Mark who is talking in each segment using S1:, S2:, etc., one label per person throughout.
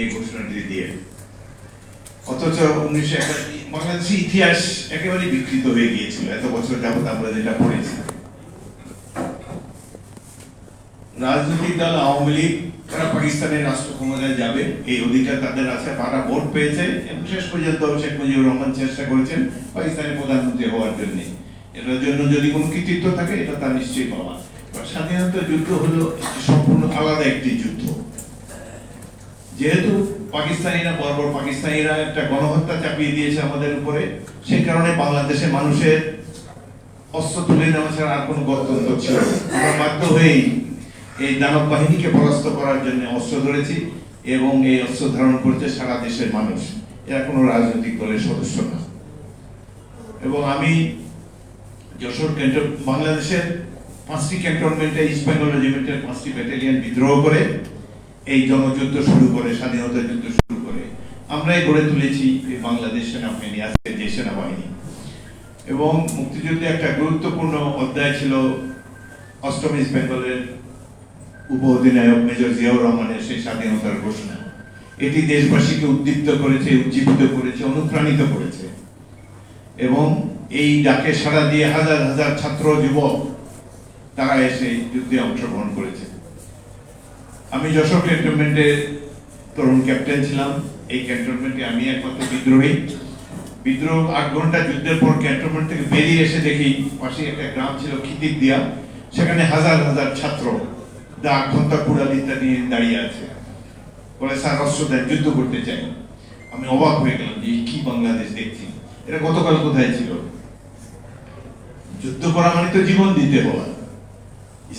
S1: এই ঘোষণাটি দিয়ে। অথচ উনিশশো একাশি বাংলাদেশের ইতিহাস একেবারে বিকৃত হয়ে গিয়েছিল, এত বছর যাবত আমরা যেটা পড়েছি। রাজনৈতিক দল আওয়ামী লীগ, তারা পাকিস্তানের রাষ্ট্র ক্ষমতায় যাবে, এই অধিকার তাদের আছে, তারা ভোট পেয়েছে, এবং শেষ পর্যন্ত শেখ মুজিবুর রহমান চেষ্টা করেছেন পাকিস্তানের প্রধানমন্ত্রী হওয়ার জন্য। এটার জন্য যদি কোনো কৃতিত্ব থাকে, এটা তার নিশ্চয়ই পাওয়া। স্বাধীনতা যুদ্ধ হলো সম্পূর্ণ আলাদা একটি যুদ্ধ। যেহেতু পাকিস্তানিরা, বর্বর পাকিস্তানিরা একটা গণহত্যা চাপিয়ে দিয়েছে আমাদের উপরে সেই কারণে বাংলাদেশে মানুষের অস্ত্র তুলে নেওয়া ছাড়া আর কোনো গত্যন্তর ছিল আমরা বাধ্য হয়েই এই দানব বাহিনীকে পরাস্ত করার জন্য অস্ত্র ধরেছি এবং এই অস্ত্র ধারণ করছে সারা দেশের মানুষ। এরা কোনো রাজনৈতিক দলের সদস্য না। এবং আমি যশোর ক্যান্টন, বাংলাদেশের পাঁচটি ক্যান্টনমেন্টে, ইস্ট বেঙ্গল রেজিমেন্টের পাঁচটি ব্যাটালিয়ন বিদ্রোহ করে এই জনযুদ্ধ শুরু করে, স্বাধীনতা যুদ্ধ শুরু করে, আমরাই গড়ে তুলেছি এই বাংলাদেশ সেনাবাহিনী আজকে যে সেনাবাহিনী। এবং মুক্তিযুদ্ধে একটা গুরুত্বপূর্ণ অধ্যায় ছিল অষ্টম ইস্ট বেঙ্গলের উপ অধিনায়ক মেজর জিয়াউর রহমানের সেই স্বাধীনতার ঘোষণা। এটি দেশবাসীকে উদ্দীপ্ত করেছে, উজ্জীবিত করেছে, অনুপ্রাণিত করেছে। এবং এই ডাকে সাড়া দিয়ে হাজার হাজার ছাত্র, যুবক, তারা এসে যুদ্ধে অংশগ্রহণ করেছে। আমি যশোর ক্যান্টনমেন্টের তরুণ ক্যাপ্টেন ছিলাম। এই ক্যান্টনমেন্টে আমি একমাত্র বিদ্রোহী। বিদ্রোহ আট ঘণ্টা যুদ্ধের পর ক্যান্টনমেন্ট থেকে বেরিয়ে এসে দেখি পাশে একটা গ্রাম ছিল খিদির দিয়া। সেখানে হাজার হাজার ছাত্র আট ঘণ্টা কুড়াল ইত্যাদি দাঁড়িয়ে আছে। বলে, স্যার, অস্ত্র যুদ্ধ করতে চাই। আমি অবাক হয়ে গেলাম যে কি বাংলাদেশ দেখছি? এটা গতকাল কোথায় ছিল? যুদ্ধ করা মানে তো জীবন দিতে হওয়া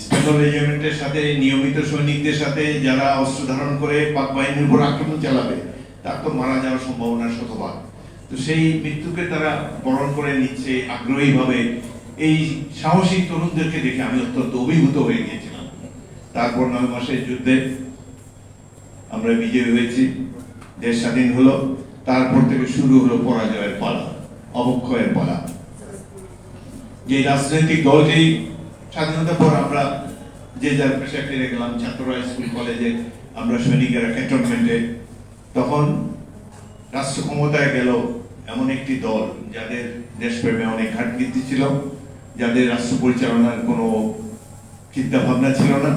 S1: স্পেশাল রেজিমেন্টের সাথে নিয়মিত সৈনিকদের সাথে যারা অস্ত্র ধারণ করে পাক বাহিনীর উপর আক্রমণ চালাবে, তার তো মারা যাওয়ার সম্ভাবনা শতভাগ। তো সেই মৃত্যুকে তারা বরণ করে নিচ্ছে আগ্রহীভাবে। এই সাহসী তরুণদেরকে দেখে আমি অত্যন্ত অভিভূত হয়ে গিয়েছিলাম। তারপর নয় মাসের যুদ্ধে আমরা বিজয়ী হয়েছি। দেশ স্বাধীন হলো, তারপর থেকে শুরু হলো পরাজয়ের পালা, অবক্ষয়ের পালা। যে রাজনৈতিক দলটি স্বাধীনতার পর আমরা যে যার পেশা ফিরে গেলাম ছাত্ররা স্কুল কলেজে আমরা সৈনিকেরা ক্যান্টনমেন্টে তখন রাষ্ট্র ক্ষমতায় গেল এমন একটি দল যাদের দেশপ্রেমে অনেক ঘাটতি ছিল, যাদের রাষ্ট্র পরিচালনার কোনো চিন্তা ভাবনা ছিল না।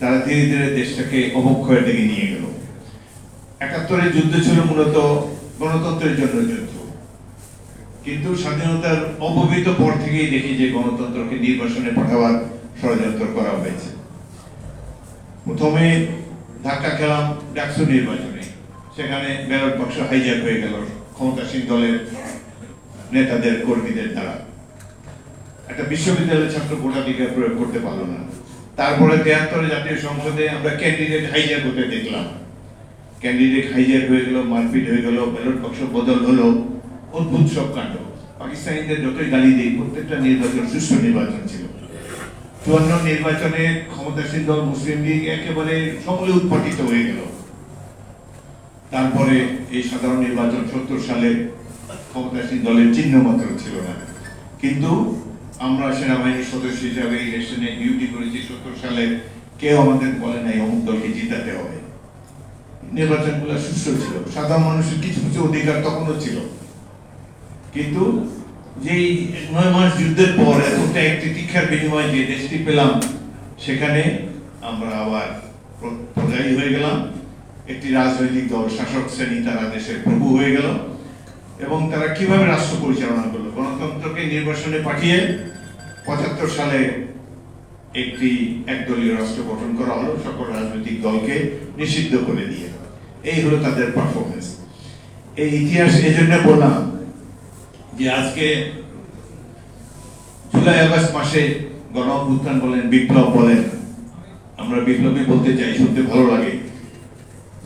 S1: তারা ধীরে ধীরে দেশটাকে অবক্ষয়ের দিকে নিয়ে গেল। একাত্তরের যুদ্ধ ছিল মূলত গণতন্ত্রের জন্য যুদ্ধ। কিন্তু স্বাধীনতার অপবিত পর থেকেই দেখি যে গণতন্ত্রকে নির্বাসনে পাঠাবার ষড়যন্ত্র করা হয়েছে। প্রথমে ধাক্কা খেলাম ডাকসু নির্বাচনে। সেখানে ব্যালট বাক্স হাইজ্যাক হয়ে গেল ক্ষমতাসীন দলের নেতাদের, কর্মীদের দ্বারা। একটা বিশ্ববিদ্যালয়ের ছাত্র ভোটাধিকার প্রয়োগ করতে পারল না। তারপরে তেহাত্তরে জাতীয় সংসদে আমরা ক্যান্ডিডেট হাইজ্যাক হতে দেখলাম। ক্যান্ডিডেট হাইজ্যাক হয়ে গেল, মারপিট হয়ে গেল, ব্যালট বাক্স বদল হলো। অদ্ভুত সব কাণ্ড। পাকিস্তানিদের যতই গালি দিই, প্রত্যেকটা নির্বাচন সুষ্ঠু নির্বাচন ছিল। চুয়ান্ন নির্বাচনে ক্ষমতাসীন দল, মুসলিম লীগ একেবারে সকলে উৎপাটিত হয়ে গেল। তারপরে এই সাধারণ নির্বাচন সত্তর সালে ক্ষমতাসীন দলের চিহ্ন মাত্র ছিল না। কিন্তু আমরা সেনাবাহিনীর সদস্য হিসাবে ইলেকশনে ডিউটি করেছি সত্তর সালে। কেউ আমাদের বলে নাই, অমুক দলকে জিতাতে হবে। নির্বাচনগুলো সুষ্ঠু ছিল। সাধারণ মানুষের কিছু কিছু অধিকার তখনও ছিল। কিন্তু যেই নয় মাস যুদ্ধের পর এতটা একটি তীক্ষার বিনিময়ে যে দেশটি পেলাম, সেখানে আমরা আবার প্র- প্রজাই হয়ে গেলাম। একটি রাজনৈতিক দল, শাসক শ্রেণি, তারা দেশের প্রভু হয়ে গেল। এবং তারা কীভাবে রাষ্ট্র পরিচালনা করল? গণতন্ত্রকে নির্বাসনে পাঠিয়ে পঁচাত্তর সালে একটি একদলীয় রাষ্ট্র গঠন করা হলো, সকল রাজনৈতিক দলকে নিষিদ্ধ করে দিয়ে। এই হলো তাদের পারফরমেন্স এই ইতিহাস এই জন্য বললাম যে আজকে জুলাই আগস্ট মাসে গণ অভ্যুত্থান বলেন, বিপ্লব বলেন, আমরা বিপ্লবী বলতে চাই, শুনতে ভালো লাগে।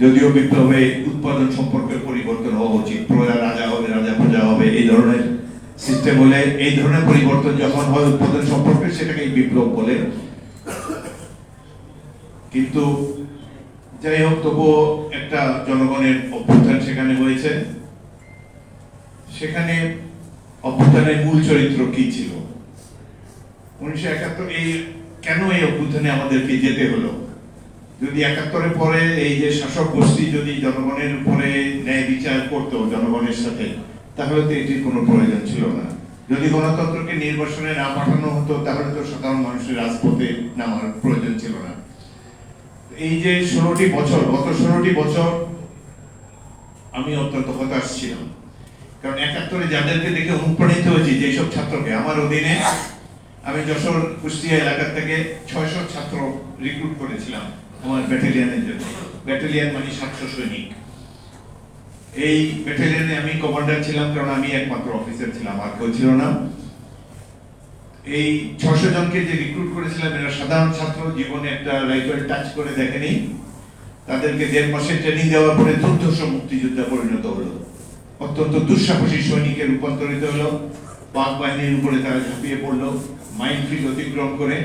S1: যদিও বিপ্লবে উৎপাদন সম্পর্কে পরিবর্তন হওয়া উচিত প্রজা রাজা হবে, রাজা প্রজা হবে, এই ধরনের সিস্টেম হলে এই ধরনের পরিবর্তন যখন হয়, উৎপাদন সম্পর্কে সেটাকে বিপ্লব বলে। কিন্তু যাই হোক, তবুও একটা জনগণের অভ্যুত্থান সেখানে হয়েছে। সেখানে অভ্যুত্থানের মূল চরিত্র কি ছিল? উনিশশো একাত্তর এই কেন এই অভ্যুত্থানে আমাদেরকে যেতে হলো? যদি একাত্তরের পরে এই যে শাসক গোষ্ঠী যদি জনগণের উপরে ন্যায় বিচার করতো জনগণের সাথে, তাহলে তো এটির কোনো প্রয়োজন ছিল না। যদি গণতন্ত্রকে নির্বাসনে না পাঠানো হতো, তাহলে তো সাধারণ মানুষের রাজপথে নামার প্রয়োজন ছিল না। এই যে ষোলোটি বছর, গত ষোলোটি বছর আমি অত্যন্ত হতাশ ছিলাম। কারণ একাত্তরে যাদেরকে দেখে অনুপ্রাণিত হয়েছি যেসব ছাত্রকে, আমার অধীনে আমি যশোর কুষ্টিয়া এলাকা থেকে ছয়শো ছাত্র রিক্রুট করেছিলাম আমার ব্যাটালিয়নের জন্য। ব্যাটালিয়ন মানে সাতশো সৈনিক। এই ব্যাটালিয়নে আমি কমান্ডার ছিলাম, কারণ আমি একমাত্র অফিসার ছিলাম, আর কেউ ছিল না। এই ছশো জনকে যে রিক্রুট করেছিলাম, এরা সাধারণ ছাত্র, জীবনে একটা রাইফেল টাচ করে দেখেনি। তাদেরকে দেড় মাসের ট্রেনিং দেওয়ার পরে দুর্ধর্ষ মুক্তিযোদ্ধা পরিণত হলো। অত্যন্ত দুঃসাহসী সৈনিকে রূপান্তরিত হলো। পাক বাহিনীর উপরে তারা ঝাঁপিয়ে পড়ল। মাইনফিল্ড অতিক্রম করে,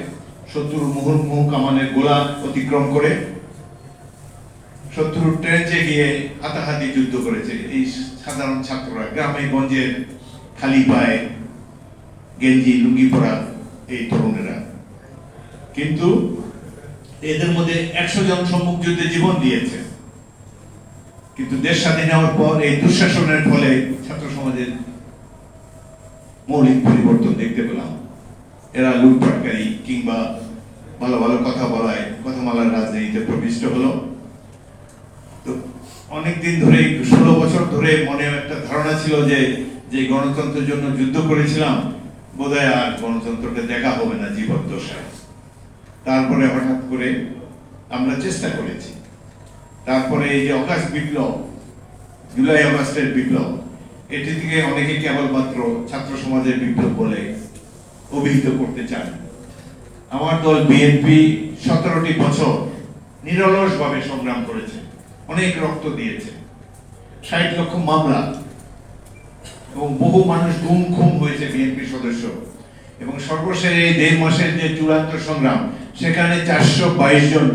S1: শত্রুর মুহুর্মুহ কামানের গোলা অতিক্রম করে। শত্রুর ট্রেঞ্চে গিয়ে হাতাহাতি যুদ্ধ করেছে। এই সাধারণ ছাত্ররা গ্রামে, গঞ্জে, খালি পায়ে গেঞ্জি, লুঙ্গি পরা এই তরুণেরা। কিন্তু এদের মধ্যে একশো জন সম্মুখ যুদ্ধে জীবন দিয়েছে। কিন্তু দেশ স্বাধীন হওয়ার পর এই দুঃশাসনের ফলে ছাত্র সমাজের মৌলিক পরিবর্তন দেখতে পেলাম। এরা লুটপাটকারী কিংবা ভালো ভালো কথা বলায়, কথামালার রাজনীতিতে প্রবিষ্ট হলো। তো অনেকদিন ধরে ষোলো বছর ধরে মনে একটা ধারণা ছিল যে যে গণতন্ত্রের জন্য যুদ্ধ করেছিলাম, বোধহয় আর গণতন্ত্রকে দেখা হবে না জীবন জীবদ্দশায়। তারপরে হঠাৎ করে আমরা চেষ্টা করেছি। তারপরে এই যে অগাস্ট বিপ্লব, জুলাই অগাস্টের বিপ্লব, এটি থেকে অনেকে কেবলমাত্র ছাত্র সমাজের বিপ্লব বলে অভিহিত করতে চান। আমার দল বিএনপি সতেরোটি বছর নিরলস ভাবে সংগ্রাম করেছে, অনেক রক্ত দিয়েছে। ষাট লক্ষ মামলা এবং বহু মানুষ গুম খুম হয়েছে বিএনপি সদস্য। এবং সর্বশেষ এই দেড় মাসের যে চূড়ান্ত সংগ্রাম, সেখানে চারশো বাইশ জন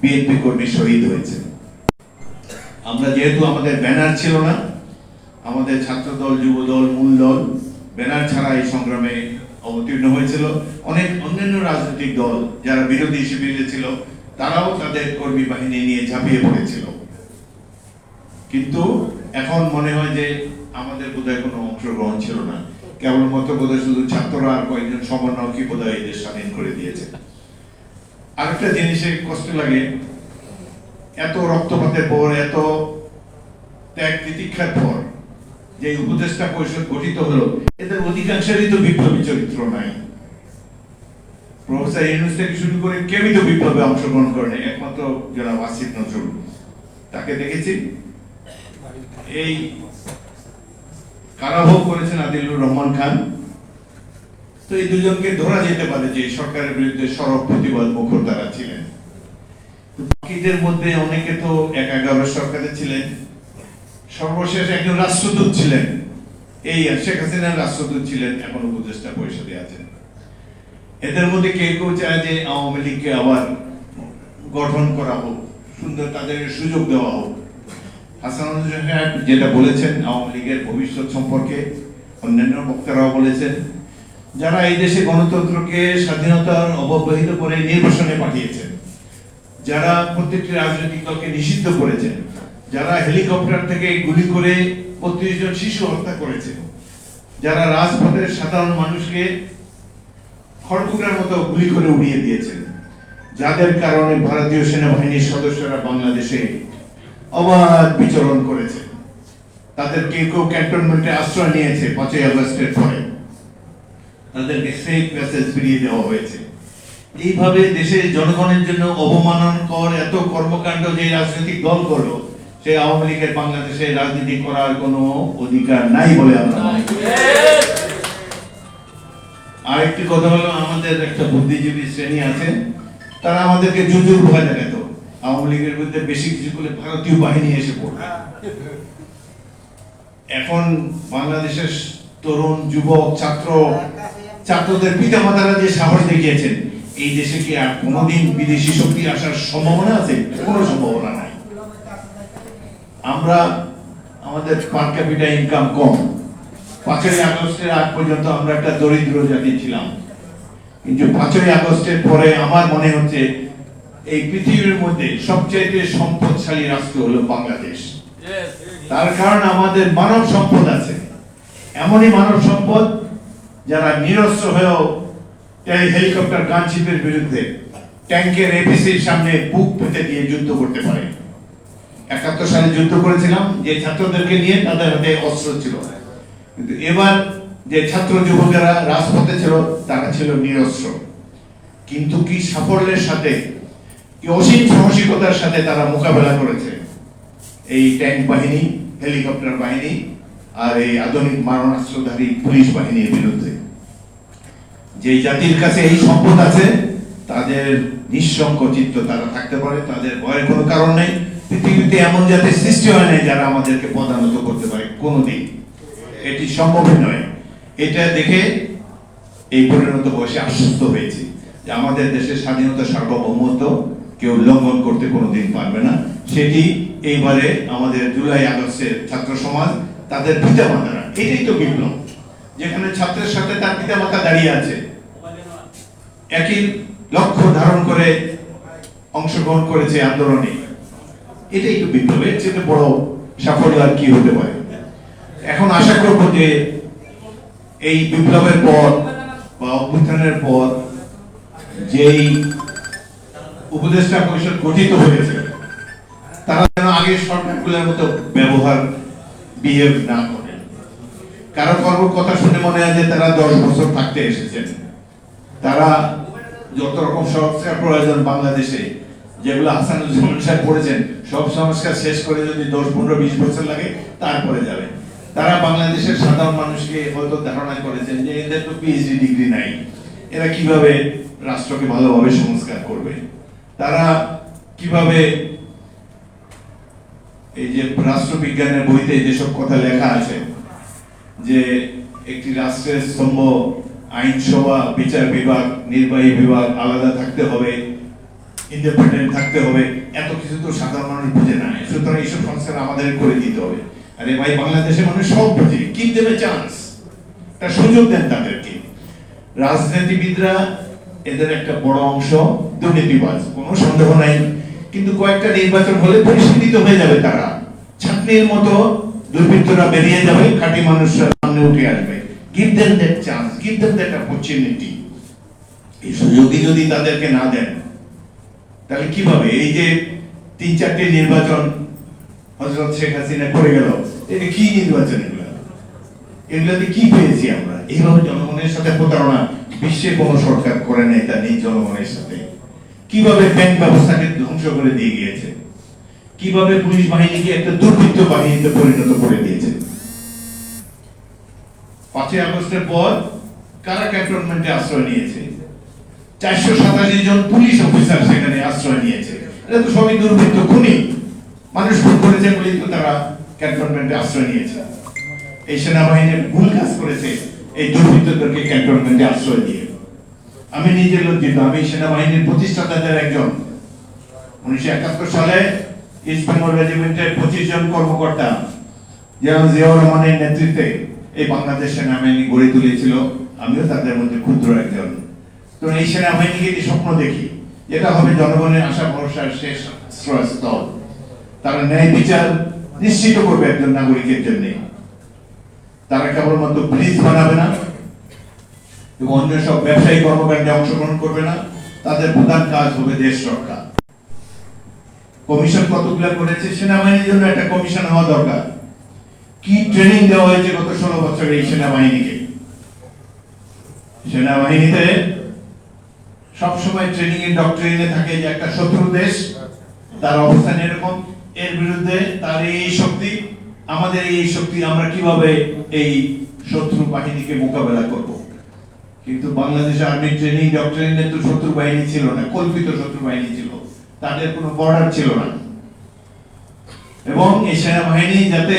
S1: বিএনপি কর্মী শহীদ হয়েছে। আমরা যেহেতু আমাদের ব্যানার ছিল না, আমাদের ছাত্র দল যুব দল মূল দল ব্যানার ছাড়া এই সংগ্রামে অবতীর্ণ হয়েছিল। অনেক অন্যান্য রাজনৈতিক দল যারা বিরোধী শিবিরে ছিল তারাও তাদের কর্মী বাহিনী নিয়ে ঝাঁপিয়ে পড়েছিল। কিন্তু এখন মনে হয় যে আমাদের বোধহয় কোনো অংশগ্রহণ ছিল না। কেবলমাত্র বোধহয় শুধু ছাত্ররা আর কয়েকজন সমন্বয়কই বোধহয় এদের স্বাধীন করে দিয়েছে। আরেকটা জিনিসে কষ্ট লাগে এত রক্তপাতের পর, এত ত্যাগ তিতিক্ষার পর যে উপদেষ্টা পরিষদ গঠিত হলো, এদের অধিকাংশেরই তো বিপ্লবী চরিত্র নাই। প্রফেসর ইউনুস থেকে শুরু করে কেউই তো বিপ্লবে অংশগ্রহণ করেনি একমাত্র যারা ওয়াসিফ নজরুল। তাকে দেখেছি? এই কারাভোগ করেছেন আদিলুর রহমান খান। তো এই দুজনকে ধরা যেতে পারে যে সরকারের বিরুদ্ধে সরব প্রতিবাদ মুখর তারা ছিলেন। বাকিদের মধ্যে অনেকে তো এক এগারো সরকারে ছিলেন, সর্বশেষ একজন রাষ্ট্রদূত ছিলেন। এই শেখ হাসিনার রাষ্ট্রদূত ছিলেন, এখন উপদেষ্টা পরিষদে আছেন। এদের মধ্যে কেউ কেউ চায় যে আওয়ামী লীগকে আবার গঠন করা হোক, সুন্দর তাদের সুযোগ দেওয়া হোক। সাহেব যেটা বলেছেন, আওয়ামী লীগের ভবিষ্যৎ সম্পর্কে অন্যান্য বক্তারাও বলেছেন, যারা এই দেশে গণতন্ত্রকে স্বাধীনতার অবহিত করে নির্বাসনে পাঠিয়েছেন। যারা প্রত্যেকটি রাজনৈতিক দলকে নিষিদ্ধ করেছেন, যারা হেলিকপ্টার থেকে গুলি করে বত্রিশ জন শিশু হত্যা করেছে যারা রাজপথের সাধারণ মানুষকে খড়কুটার মতো গুলি করে উড়িয়ে দিয়েছেন, যাদের কারণে ভারতীয় সেনাবাহিনীর সদস্যরা বাংলাদেশে অবাধ বিচরণ করেছে তাদের কেউ কেউ ক্যান্টনমেন্টে আশ্রয় নিয়েছে পাঁচই আগস্টের পরে। তাদেরকে সেফ মেসেজ ফিরিয়ে দেওয়া হয়েছে। এইভাবে দেশের জনগণের জন্য অবমাননকর এত কর্মকাণ্ড যে রাজনৈতিক দল করল সে আওয়ামী লীগের বাংলাদেশে রাজনীতি করার কোনো অধিকার নাই বলে করি। আরেকটি কথা হলো, আমাদের একটা বুদ্ধিজীবী শ্রেণি আছে, তারা আমাদেরকে জুজুর ভয় দেখাতো। আওয়ামী লীগের বিরুদ্ধে বেশি কিছু করলে ভারতীয় বাহিনী এসে পড়বে। এখন বাংলাদেশের তরুণ, যুবক, ছাত্র, ছাত্রদের পিতা মাতারা যে সাহস দেখিয়েছেন এই দেশে কি আর কোনোদিন বিদেশি শক্তি আসার সম্ভাবনা আছে? কোনো সম্ভাবনা নাই। আমরা আমাদের পার ক্যাপিটা ইনকাম কম। পাঁচই আগস্টের আগ পর্যন্ত আমরা একটা দরিদ্র জাতি ছিলাম। কিন্তু পাঁচই আগস্টের পরে আমার মনে হচ্ছে এই পৃথিবীর মধ্যে সবচেয়ে সম্পদশালী রাষ্ট্র হলো বাংলাদেশ। তার কারণ আমাদের মানব সম্পদ আছে। এমনই মানব সম্পদ যারা নিরস্ত্র হয়েও এই হেলিকপ্টার গানশিপের বিরুদ্ধে ট্যাঙ্কের এপিসির সামনে বুক পেতে দিয়ে যুদ্ধ করতে পারে। একাত্তর সালে যুদ্ধ করেছিলাম, যে ছাত্রদেরকে নিয়ে তাদের হাতে অস্ত্র ছিল। কিন্তু এবার যে ছাত্র যুবকেরা রাজপথে ছিল, তারা ছিল নিরস্ত্র। কিন্তু কি সাফল্যের সাথে, কি অসীম সাহসিকতার সাথে তারা মোকাবেলা করেছে? এই ট্যাঙ্ক বাহিনী, হেলিকপ্টার বাহিনী আর এই আধুনিক মারণাস্ত্রধারী পুলিশ বাহিনীর বিরুদ্ধে। যে জাতির কাছে এই সম্পদ আছে, তাদের নিঃসঙ্ক চিত্ত তারা থাকতে পারে, তাদের ভয়ের কোনো কারণ নেই। পৃথিবীতে এমন জাতির সৃষ্টি হয় নাই যারা আমাদেরকে প্রধানত করতে পারে কোনোদিন। এটি সম্ভবই নয়। এটা দেখে এই পরিণত বয়সে আশ্বস্ত হয়েছে যে আমাদের দেশের স্বাধীনতা সার্বভৌমত্ব কেউ লঙ্ঘন করতে কোনোদিন পারবে না। সেটি এইবারে আমাদের জুলাই আগস্টের ছাত্র সমাজ, তাদের পিতা মাতারা এটাই তো বিপ্লব। যেখানে ছাত্রের সাথে তার পিতা মাতা দাঁড়িয়ে আছে একই লক্ষ্য ধারণ করে অংশগ্রহণ করেছে আন্দোলনে। এটাই তো বিপ্লব এর চেয়ে বড় সাফল্য আর কি হতে পারে? এখন আশা করব যে এই বিপ্লবের পর বা অভ্যুত্থানের পর যেই উপদেষ্টা পরিষদ গঠিত হয়েছে, তারা যেন আগের সরকারগুলোর মতো ব্যবহার বিহেভ না করে। কারও কর্ম কথা শুনে মনে হয় যে তারা দশ বছর থাকতে এসেছেন। তারা যত রকম সংস্কার প্রয়োজন বাংলাদেশে, যেগুলো হাসানুজ্জামান সাহেব পড়েছেন সব সংস্কার শেষ করে যদি দশ, পনেরো, বিশ বছর লাগে, তারপরে যাবে। তারা বাংলাদেশের সাধারণ মানুষকে হয়তো ধারণা করেছেন যে এদের তো পিএইচডি ডিগ্রি নাই। এরা কীভাবে রাষ্ট্রকে ভালোভাবে সংস্কার করবে? তারা কীভাবে এই যে রাষ্ট্রবিজ্ঞানের বইতে যেসব কথা লেখা আছে, যে একটি রাষ্ট্রের স্তম্ভ আইনসভা, বিচার বিভাগ, নির্বাহী বিভাগ আলাদা থাকতে হবে ইন্ডিপেন্ডেন্ট থাকতে হবে, এত কিছু তো সাধারণ মানুষ বুঝে না। সুতরাং এইসব সংস্কার আমাদের করে দিতে হবে। আরে ভাই, বাংলাদেশের মানুষ সব বুঝে। কি দেবে চান্স একটা সুযোগ দেন তাদেরকে। রাজনীতিবিদরা এদের একটা বড় অংশ দুর্নীতিবাজ, কোনো সন্দেহ নাই। কিন্তু কয়েকটা নির্বাচন হলে পরিস্থিতি হয়ে যাবে তারা। ছাত্রীর মতো দুর্বৃত্তরা বেরিয়ে যাবে, খাঁটি মানুষরা সামনে উঠে আসবে। Give them that chance give them that opportunity এই সুযোগই যদি তাদেরকে না দেন, তাহলে কীভাবে? এই যে তিন চারটি নির্বাচন হজরত শেখ হাসিনা করে গেল, এটা কি নির্বাচন এগুলো? এগুলাতে কি পেয়েছি আমরা? এইভাবে জনগণের সাথে প্রতারণা বিশ্বে কোনো সরকার করে নাই তার নিজ জনগণের সাথে। কীভাবে ব্যাংক ব্যবস্থাকে ধ্বংস করে দিয়ে গিয়েছে? কীভাবে পুলিশ বাহিনীকে একটা দুর্বৃত্ত বাহিনীতে পরিণত করে দিয়েছে? পাঁচই আগস্টের পর কারা ক্যান্টনমেন্টে আশ্রয় নিয়েছে? চারশো সাতাশি জন পুলিশ অফিসার সেখানে আশ্রয় নিয়েছে। এটা তো সবই দুর্বৃত্ত খুনি। মানুষ খুন করেছে বলেই তো তারা ক্যান্টনমেন্টে আশ্রয় নিয়েছে। এই সেনাবাহিনীর ভুল কাজ করেছে এই দুর্বৃত্তদেরকে ক্যান্টনমেন্টে আশ্রয় দিয়ে। আমি নিজে লজ্জিত, আমি সেনাবাহিনীর প্রতিষ্ঠাতাদের একজন। উনিশশো একাত্তর সালে ইস্ট বেঙ্গল রেজিমেন্টের পঁচিশ জন কর্মকর্তা জিয়াউর রহমানের নেতৃত্বে এই বাংলাদেশ সেনাবাহিনী গড়ে তুলেছিল। আমিও তাদের মধ্যে ক্ষুদ্র একজন। তো এই সেনাবাহিনীকে একটি স্বপ্ন দেখি। এটা হবে জনগণের আশা, ভরসার শেষ আশ্রয়স্থল। তারা ন্যায় বিচার নিশ্চিত করবে একজন নাগরিকের জন্য। তারা কেবলমাত্র ব্রিজ বানাবে না, এবং অন্য সব ব্যবসায়ী কর্মকাণ্ডে অংশগ্রহণ করবে না। তাদের প্রধান কাজ হবে দেশ রক্ষা। কমিশন কতগুলো করেছে? সেনাবাহিনীর জন্য একটা কমিশন হওয়া দরকার। কি ট্রেনিং দেওয়া হয়েছে গত ষোলো বছর এই সেনাবাহিনীকে? সেনাবাহিনীতে সবসময় ট্রেনিং এর ডক্টরিনে থাকে যে একটা শত্রু দেশ, তার অবস্থান এরকম, এর বিরুদ্ধে তার এই শক্তি, আমাদের এই শক্তি, আমরা কীভাবে এই শত্রু বাহিনীকে মোকাবেলা করব? কিন্তু বাংলাদেশ আর্মি ট্রেনিং ডক্টরিনে তো শত্রু বাহিনী ছিল না, কল্পিত শত্রু বাহিনী ছিল, তাদের কোনো বর্ডার ছিল না। এবং এই সেনাবাহিনী যাতে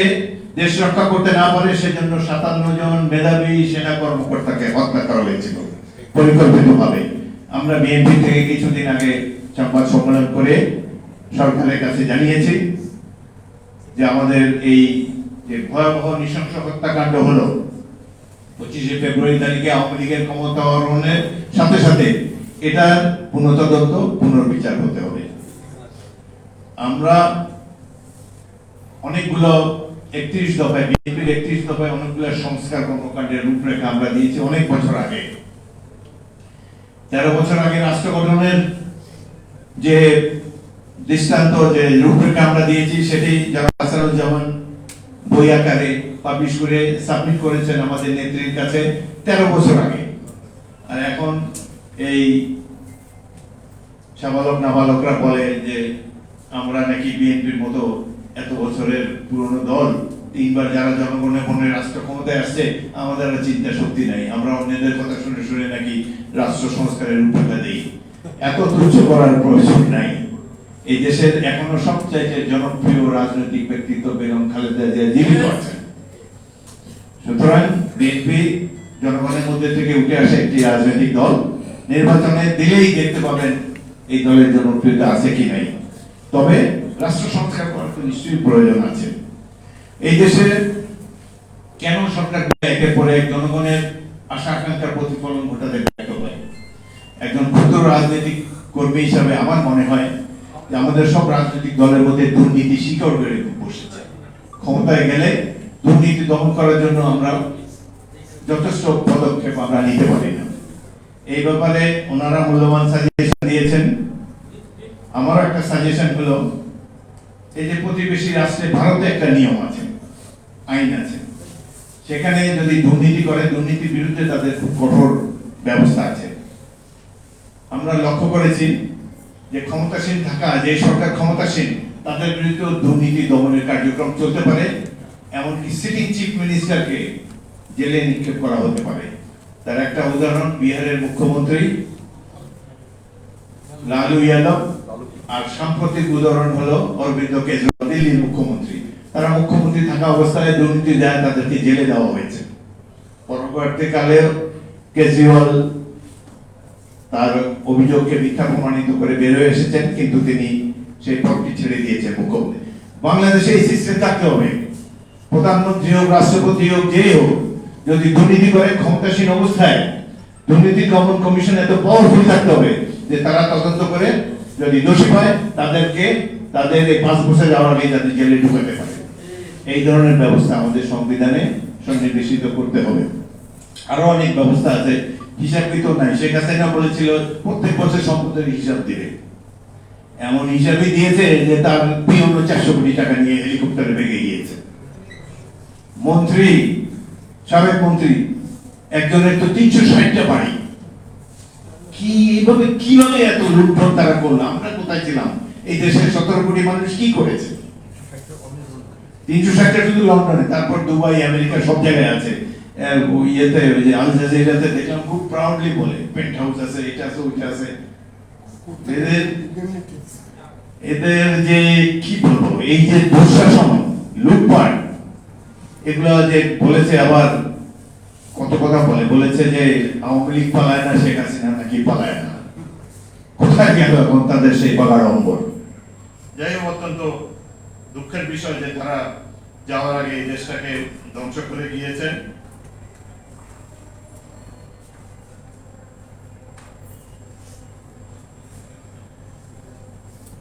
S1: দেশ রক্ষা করতে না পারে, সেজন্য সাতান্ন জন মেধাবী সেনা কর্মকর্তাকে হত্যা করা হয়েছিল, পরিকল্পিতভাবে। আমরা বিএনপি থেকে কিছুদিন আগে সংবাদ সম্মেলন করে সরকারের কাছে জানিয়েছি যে আমাদের এই যে ভয়াবহ নৃশংস হত্যাকাণ্ড হলো, পঁচিশে ফেব্রুয়ারি তারিখে আওয়ামী লীগের ক্ষমতা আরোহণের সাথে সাথে এটার পুনঃতদন্ত পুনর্বিচার হতে হবে। আমরা অনেকগুলো একত্রিশ দফায়, বিএনপির একত্রিশ দফায় অনেকগুলো সংস্কার কর্মকাণ্ডের রূপরেখা আমরা দিয়েছি অনেক বছর আগে। তেরো বছর আগে রাষ্ট্র গঠনের যে দৃষ্টান্ত, যে রূপরেখা আমরা দিয়েছি, সেটি আসারুজ্জামান বই আকারে পাবলিশ করে সাবমিট করেছেন আমাদের নেত্রীর কাছে তেরো বছর আগে। আর এখন এই সাবালক নাবালকরা বলে যে আমরা নাকি বিএনপির মতো এত বছরের পুরনো দল, তিনবার যারা জনগণের মনে রাষ্ট্র ক্ষমতায় আসছে, আমাদের আর চিন্তা শক্তি নাই। আমরা অন্যদের কথা শুনে শুনে নাকি রাষ্ট্র সংস্কারের রূপরেখা দিই। এত তুচ্ছ করার প্রয়োজন নাই। এই দেশের এখনও সবচাইতে জনপ্রিয় রাজনৈতিক ব্যক্তিত্ব বেগম খালেদা জিয়া জীবিত আছেন সুতরাং বিএনপি জনগণের মধ্যে থেকে উঠে আসে একটি রাজনৈতিক দল। নির্বাচনে দিলেই দেখতে পাবেন এই দলের জনপ্রিয়তা আছে কি নাই। তবে রাষ্ট্র সংস্কার করার তো নিশ্চয়ই প্রয়োজন আছে। এই দেশে কেন সরকার একের পরে জনগণের আশা আকাঙ্ক্ষার প্রতিফলন ঘটাতে ব্যর্থ হয়? একজন ক্ষুদ্র রাজনৈতিক কর্মী হিসাবে আমার মনে হয় যে আমাদের সব রাজনৈতিক দলের মধ্যে দুর্নীতি শিকড় বেড়ে বসেছে। ক্ষমতায় গেলে দুর্নীতি দমন করার জন্য আমরা যথেষ্ট পদক্ষেপ আমরা নিতে পারি না। এই ব্যাপারে ওনারা মূল্যবান সাজেশন দিয়েছেন। আমারও একটা সাজেশন হলো এই যে প্রতিবেশী রাষ্ট্রে ভারতে একটা নিয়ম আছে, আইন আছে। সেখানে যদি দুর্নীতি করে, দুর্নীতির বিরুদ্ধে তাদের খুব কঠোর ব্যবস্থা আছে। আমরা লক্ষ্য করেছি যে ক্ষমতাসীন থাকা, যে সরকার ক্ষমতাসীন, তাদের বিরুদ্ধে দুর্নীতি দমনের কার্যক্রম চলতে পারে। এমনকি সিটিং চিফ মিনিস্টারকে জেলে নিক্ষেপ করা হতে পারে। তার একটা উদাহরণ বিহারের মুখ্যমন্ত্রী লালু ইয়াদব। আর সাম্প্রতিক উদাহরণ হলো অরবিন্দ কেজরিওয়াল, দিল্লির মুখ্যমন্ত্রী। তারা মুখ্যমন্ত্রী থাকা অবস্থায় দুর্নীতি দেয় তাদেরকে জেলে দেওয়া হয়েছে। পরবর্তীকালে কেজরিওয়াল তার অভিযোগকে মিথ্যা প্রমাণিত করে বের হয়ে এসেছেন, কিন্তু তিনি সেই পদটি ছেড়ে দিয়েছেন মুখ্যমন্ত্রী। বাংলাদেশে এই সিস্টেম থাকতে হবে। প্রধানমন্ত্রী হোক, রাষ্ট্রপতি হোক, যে হোক, যদি দুর্নীতি করে ক্ষমতাসীন অবস্থায়, দুর্নীতি দমন কমিশন এত পাওয়ারফুল থাকতে হবে যে তারা তদন্ত করে যদি দোষী হয়, তাদেরকে, তাদের এই পাঁচ বছর যাওয়ার আগে তাদের জেলে ঢুকাতে পারে। এই ধরনের ব্যবস্থা আমাদের সংবিধানে সন্নিবেশিত করতে হবে। আরও অনেক ব্যবস্থা আছে, হিসাবকৃত নাই। শেখ হাসিনা বলেছিল, প্রত্যেক বছর সম্পদের হিসাব দিবে। এমন হিসাবই দিয়েছে যে তার পিয়ন চারশো কোটি টাকা নিয়ে হেলিকপ্টারে ভেঙে গিয়েছে। মন্ত্রী, সাবেক মন্ত্রী, একজনের তো তিনশো ষাটটা বাড়ি। কি এইভাবে কীভাবে এত লুটপাট তারা করল? আমরা কোথায় ছিলাম? এই দেশের সতেরো কোটি মানুষ কি করেছে? তিনশো ষাটটা শুধু লন্ডনে, তারপর দুবাই, আমেরিকা সব জায়গায় আছে। ইয়েতে যে আল দেখলাম খুব প্রাউডলি বলে পেন্ট হাউস আছে, এটা আছে, ওইটা আছে। এদের এদের যে কি বলব, এই যে দুঃশাসন, লুটপাট, এগুলো যে বলেছে আবার কত কথা বলে? বলেছে যে আওয়ামী লীগ পালায় না শেখ হাসিনা নাকি পালায় না। কোথায় গেল এখন তাদের সেই পালার অম্বর যাই হোক অত্যন্ত দুঃখের বিষয় যে তারা যাওয়ার আগে এই দেশটাকে ধ্বংস করে গিয়েছেন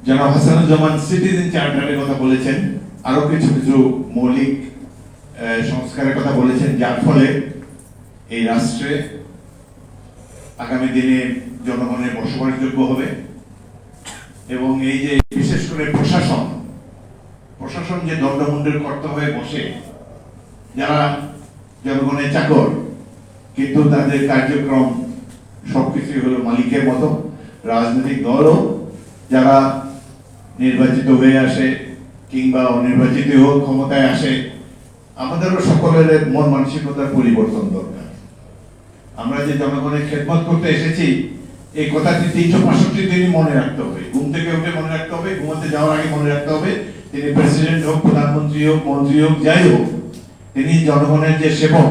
S1: জনাব হাসানুজ্জামান সিটিজেন চার্টারের কথা বলেছেন। আরও কিছু কিছু মৌলিক সংস্কারের কথা বলেছেন যার ফলে এই রাষ্ট্রে আগামী দিনে জনগণের বসবাসযোগ্য হবে এবং এই যে বিশেষ করে প্রশাসন প্রশাসন যে দণ্ডমুণ্ডের কর্তা হয়ে বসে, যারা জনগণের চাকর, কিন্তু তাদের কার্যক্রম সবকিছুই হলো মালিকের মতো, রাজনৈতিক দলও, যারা নির্বাচিত হয়ে আসে কিংবা অনির্বাচিত হোক ক্ষমতায় আসে, আমাদেরও সকলের মন মানসিকতার পরিবর্তন দরকার। আমরা যে জনগণের খেদমত করতে এসেছি, এই কথাটি তিনশো পঁয়ষট্টি দিনই মনে রাখতে হবে। ঘুম থেকে উঠে মনে রাখতে হবে, ঘুমাতে যাওয়ার আগে মনে রাখতে হবে, তিনি প্রেসিডেন্ট হোক, প্রধানমন্ত্রী হোক, মন্ত্রী হোক, যাই হোক, তিনি জনগণের যে সেবক,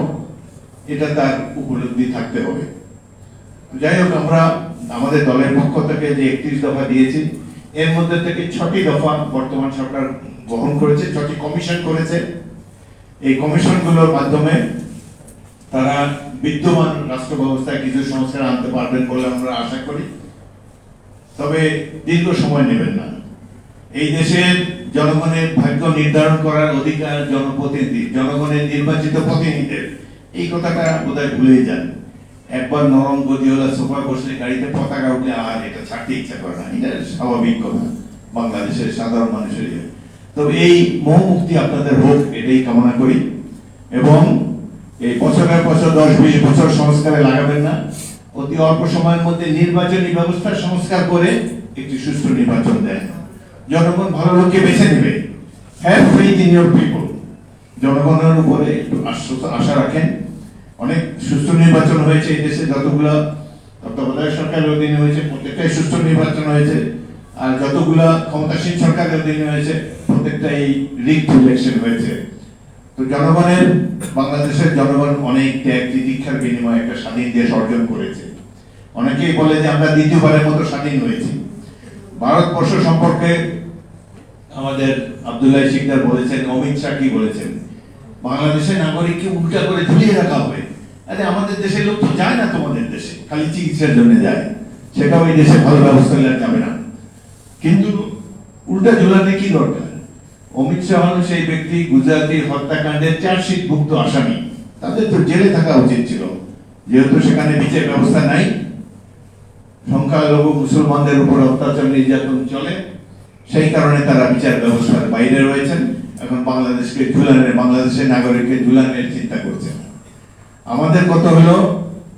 S1: এটা তার উপলব্ধি থাকতে হবে। যাই হোক, আমরা আমাদের দলের পক্ষ থেকে যে একত্রিশ দফা দিয়েছি, এর মধ্যে থেকে ছটি দফা বর্তমান সরকার গ্রহণ করেছে, ছটি কমিশন করেছে। এই কমিশনগুলোর মাধ্যমে তারা বিদ্যমান রাষ্ট্র ব্যবস্থায় কিছু সংস্কার আনতে পারবেন বলে আমরা আশা করি। তবে দীর্ঘ সময় নেবেন না। এই দেশের জনগণের ভাগ্য নির্ধারণ করার অধিকার জনপ্রতিনিধি, জনগণের নির্বাচিত প্রতিনিধিদের, এই কথাটা বোধহয় ভুলেই যান। একবার নরম গদিওয়ালা সোফা বসলে গাড়িতে পতাকা উঠলে, আর এটা ছাড়তে ইচ্ছা করে না, এটা স্বাভাবিক কথা, বাংলাদেশের সাধারণ মানুষের। তবে এই মোহ মুক্তি আপনাদের হোক, এটাই কামনা করি। এবং এই বছরের বছর দশ, বিশ বছর সংস্কারে লাগাবেন না। অতি অল্প সময়ের মধ্যে নির্বাচনী ব্যবস্থা সংস্কার করে একটি সুষ্ঠু নির্বাচন দেন। জনগণ ভালো লোককে বেছে নেবে। Have faith in your people জনগণের উপরে একটু আশা রাখেন। অনেক সুষ্ঠু নির্বাচন হয়েছে এই দেশে, যতগুলো তত্ত্বাবধায়ক সরকারের অধীনে হয়েছে, প্রত্যেকটাই সুষ্ঠু নির্বাচন হয়েছে। আর যতগুলা ক্ষমতাসীন সরকারের অধীনে হয়েছে প্রত্যেকটাই রিগ ইলেকশন হয়েছে। তো জনগণের, বাংলাদেশের জনগণ অনেক ত্যাগ তিতিক্ষার বিনিময়ে একটা স্বাধীন দেশ অর্জন করেছে। অনেকেই বলে যে আমরা দ্বিতীয়বারের মতো স্বাধীন হয়েছি। ভারতবর্ষ সম্পর্কে আমাদের আব্দুল্লাহ শিকদার বলেছেন, অমিত শাহ কি বলেছেন? বাংলাদেশের নাগরিককে উল্টা করে ঝুলিয়ে রাখা হবে। আরে আমাদের দেশের লোক তো যায় না তোমাদের দেশে, খালি চিকিৎসার জন্য যায়। সেটাও এই দেশে ভালো ব্যবস্থা নেওয়া যাবে না। কিন্তু উল্টা ঝুলাতে কি দরকার? অমিত শাহ হল সেই ব্যক্তি গুজরাটি হত্যাকাণ্ডের চার্জশিট ভুক্ত আসামি। তাদের তো জেলে থাকা উচিত ছিল। যেহেতু সেখানে বিচার ব্যবস্থা নাই, সংখ্যালঘু মুসলমানদের উপর অত্যাচার নির্যাতন চলে, সেই কারণে তারা বিচার ব্যবস্থার বাইরে রয়েছেন। এখন বাংলাদেশকে ঝুলানের, বাংলাদেশের নাগরিককে ঝুলানের চিন্তা করছেন। আমাদের কত হলো,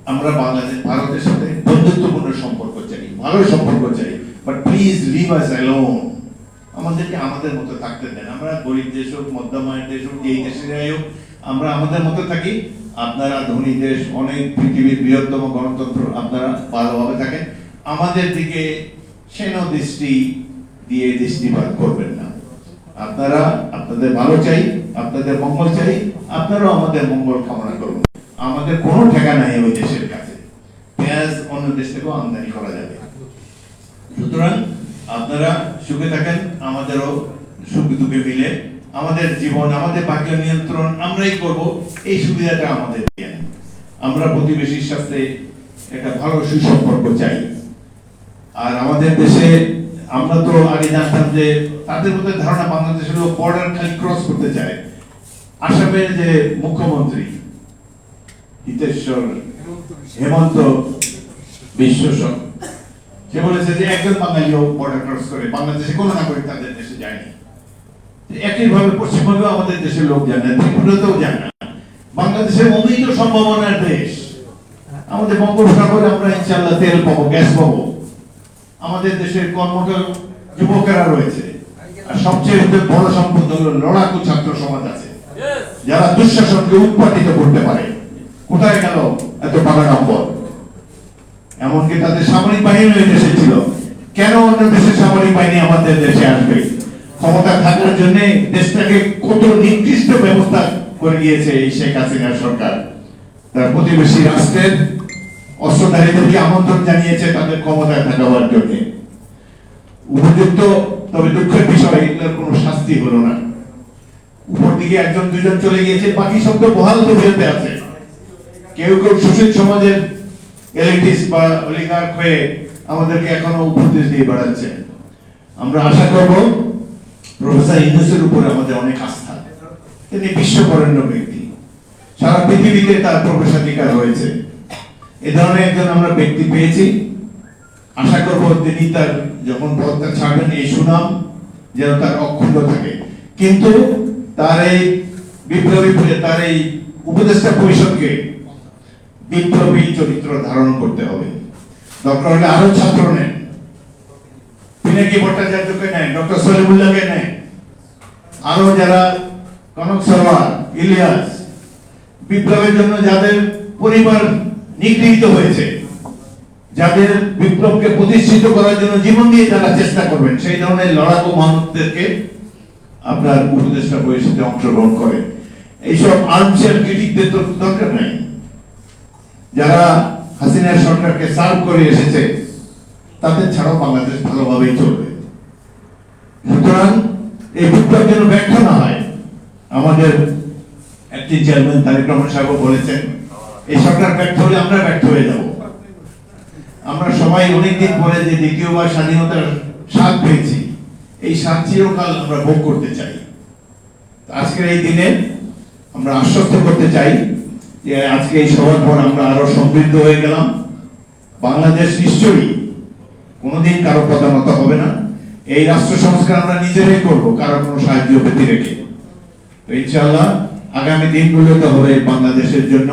S1: আমরা বাংলাদেশ, ভারতের সাথে বন্ধুত্বপূর্ণ সম্পর্ক চাই, ভালো সম্পর্ক চাই। But please leave us alone আমাদেরকে আমাদের মতো থাকতে দেন। আমরা গরিব দেশ হোক মধ্যমায়ের দেশ হোক, যেই দেশে যাই হোক, আমরা আমাদের মতো থাকি। আপনারা ধনী দেশ, অনেক পৃথিবীর বৃহত্তম গণতন্ত্র আপনারা ভালোভাবে থাকেন। আমাদের দিকে সেন দৃষ্টি দিয়ে দৃষ্টিপাত করবেন না। আপনারা আপনাদের ভালো চাই, আপনাদের মঙ্গল চাই, আপনারাও আমাদের মঙ্গল কামনা করুন। আমাদের কোনো ঠেকা নাই ওই দেশের কাছে। পেঁয়াজ অন্য দেশ থেকেও আমদানি করা যাবে। সুতরাং আপনারা সুখে থাকেন, আমাদেরও সুখ দুঃখে মিলে। আমাদের জীবন, আমাদের বাক্য নিয়ন্ত্রণ আমরাই করব, এই সুবিধাটা আমাদের আমরা প্রতিবেশীর সাথে একটা ভালো সুসম্পর্ক চাই। আর আমাদের দেশে আমরা তো আগে জানতাম যে তাদের মধ্যে ধারণা বাংলাদেশের বর্ডার খালি ক্রস করতে চায়। আসামের যে মুখ্যমন্ত্রী, হিতেশ্বর হেমন্ত বিশ্ব সং- বলেছে যে একজন বাঙালিও বর্ডার ক্রস করে বাংলাদেশে কোনো নাগরিক তাদের দেশে যায়নি। একইভাবে পশ্চিমবঙ্গে আমাদের দেশের লোক জানে না ত্রিপুরাতেও জানে না। বাংলাদেশের অমৃত সম্ভাবনার দেশ। আমাদের বঙ্গোপসাগরে আমরা ইনশাল্লাহ তেল পাবো গ্যাস পাবো। আমাদের দেশের কর্মঠ যুবকেরা রয়েছে। আর সবচেয়ে বড় সম্পদ হলো লড়াকু ছাত্র সমাজ আছে। যারা দুঃশাসনকে উৎপাদিত করতে পারে। কোথায় গেল এত টাকা নম্বর? এমনকি তাদের সামরিক বাহিনী দেশে ছিল কেন অন্য দেশের সামরিক বাহিনী আমাদের দেশে আসবে? ক্ষমতা থাকার জন্য দেশটাকে কত নির্দিষ্ট ব্যবস্থা করে গিয়েছে এই শেখ হাসিনা সরকার। তার প্রতিবেশী রাষ্ট্রের অস্ত্রধারীদেরকে আমন্ত্রণ জানিয়েছে তাদের ক্ষমতায় থাকাবার জন্য? উপযুক্ত, তবে দুঃখের বিষয়, এগুলোর কোনো শাস্তি হলো না। উপর দিকে একজন, দুজন চলে গিয়েছে, বাকি সব তো বহাল তবিয়তে আছে। কেউ কেউ সুশীল সমাজের এলিটিস্ট বা অলিগার্ক হয়ে আমাদেরকে এখনও উপদেশ দিয়ে বেড়াচ্ছে। আমরা আশা করব প্রফেসর ইউনুসের উপরে আমাদের অনেক আস্থা। তিনি বিশ্ববরেণ্য ব্যক্তি। সারা পৃথিবীতে তার প্রবেশাধিকার রয়েছে। এ ধরনের একজন আমরা ব্যক্তি পেয়েছি। আশা করব তিনি তার যখন পদটা ছাড়বেন, এই সুনাম যেন তার অক্ষুণ্ণ থাকে। কিন্তু তার এই বিপ্লবী তার এই উপদেষ্টা পরিষদকে বিপ্লবী চরিত্র ধারণ করতে হবে। হলে আরও ছাত্র নেন। পিনাকি ভট্টাচার্যকে নেন, ডক্টর সলিমুল্লাহকে নেন। আরও যারা কনক ইলিয়াস, বিপ্লবের জন্য যাদের পরিবার নিগৃহীত হয়েছে, যাদের বিপ্লবকে প্রতিষ্ঠিত করার জন্য জীবন দিয়ে তারা চেষ্টা করবেন, সেই ধরনের লড়াকু মানুষদেরকে আপনার উপদেষ্টা পরিষদে অংশগ্রহণ করে এইসব আর্মচেয়ার ক্রিটিকদের তো দরকার নাই। যারা হাসিনার সরকারকে সার্ভ করে এসেছে, তাদের ছাড়াও বাংলাদেশ ভালোভাবেই চলবে। সুতরাং এই বিপ্লব যেন ব্যর্থ না হয়। আমাদের একটি চেয়ারম্যান তারেক রহমান সাহেব বলেছেন, এই সরকার ব্যর্থ হলে আমরা ব্যর্থ হয়ে যাব। আমরা সবাই অনেকদিন পরে যে দ্বিতীয়বার স্বাধীনতার স্বাদ পেয়েছি, এই স্বাদ চিরকাল আমরা ভোগ করতে চাই। আজকের এই দিনে আমরা আশ্বস্ত করতে চাই যে আজকে এই সভার পর আমরা আরও সমৃদ্ধ হয়ে গেলাম। বাংলাদেশ নিশ্চয়ই কোনোদিন কারও প্রধানত হবে না। এই রাষ্ট্র সংস্কার আমরা নিজেরাই করব, কারও কোনো সাহায্য পেতে রেখে। তো ইনশাআল্লাহ আগামী দিনগুলোতে হবে বাংলাদেশের জন্য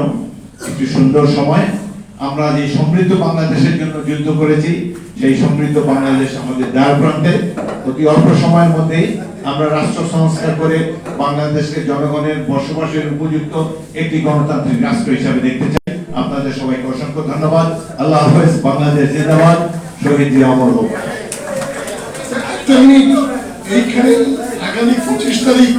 S1: একটি সুন্দর সময়। আমরা যে সমৃদ্ধ বাংলাদেশের জন্য যুদ্ধ করেছি, সেই সমৃদ্ধ বাংলাদেশ আমাদের দ্বার প্রান্তে। অতি অল্প সময়ের মধ্যেই আমরা রাষ্ট্র সংস্কার করে বাংলাদেশকে জনগণের বসবাসের উপযুক্ত একটি গণতান্ত্রিক রাষ্ট্র হিসাবে দেখতে চাই। আপনাদের সবাইকে অসংখ্য ধন্যবাদ। আল্লাহ হাফেজ, বাংলাদেশ জিন্দাবাদ। শহীদ জিয়া অমর
S2: এইখানে আগামী পঁচিশ তারিখ